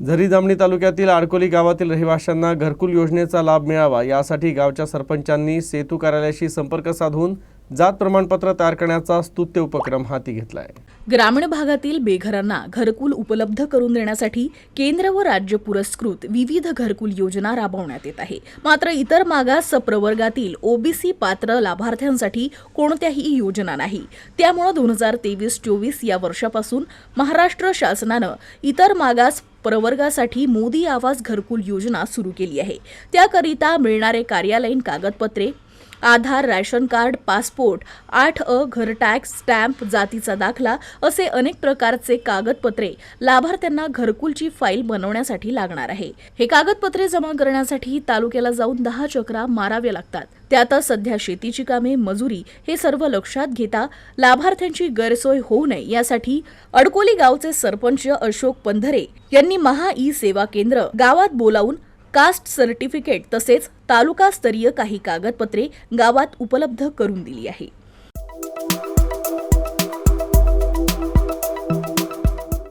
झरी जामणी तालुक्यातील आडकोली गावातील रहिवाशांना घरकुल योजनेचा लाभ मिळावा यासाठी गावच्या सरपंचांनी सेतू कार्यालयाशी संपर्क साधून जात प्रमाणपत्र तयार करण्याचा स्तुत्य उपक्रम हाती घेतला आहे ग्रामीण भागातील बेघरांना घरकुल उपलब्ध करून देण्यासाठी केंद्र व राज्य पुरस्कृत विविध घरकुल योजना राबवण्यात येत आहे. मात्र इतर मागास प्रवर्गातील ओबीसी पात्र लाभार्थ्यांसाठी कोणत्याही योजना नाही. त्यामुळे दोन हजार तेवीस चोवीस या वर्षापासून महाराष्ट्र शासनानं इतर मागास प्रवर्गासाठी मोदी आवास घरकुल योजना सुरू केली आहे. त्याकरिता मिळणारे कार्यालयीन कागदपत्रे आधार रॅशन कार्ड पासपोर्ट आठ अ घर टॅक्स स्टॅम्प जातीचा दाखला असे अनेक प्रकारचे कागदपत्रे लाभार्थ्यांना घरकुलची फाईल बनवण्यासाठी लागणार आहे. हे कागदपत्रे जमा करण्यासाठी तालुक्याला जाऊन दहा चक्रा माराव्या लागतात. त्यातच सध्या शेतीची कामे मजुरी हे सर्व लक्षात घेता लाभार्थ्यांची गैरसोय होऊ नये यासाठी अडकोली गावचे सरपंच अशोक पंधरे यांनी महा ई सेवा केंद्र गावात बोलावून कास्ट सर्टिफिकेट तसेच तालुकास्तरीय काही कागदपत्रे गावात उपलब्ध करून दिली आहे.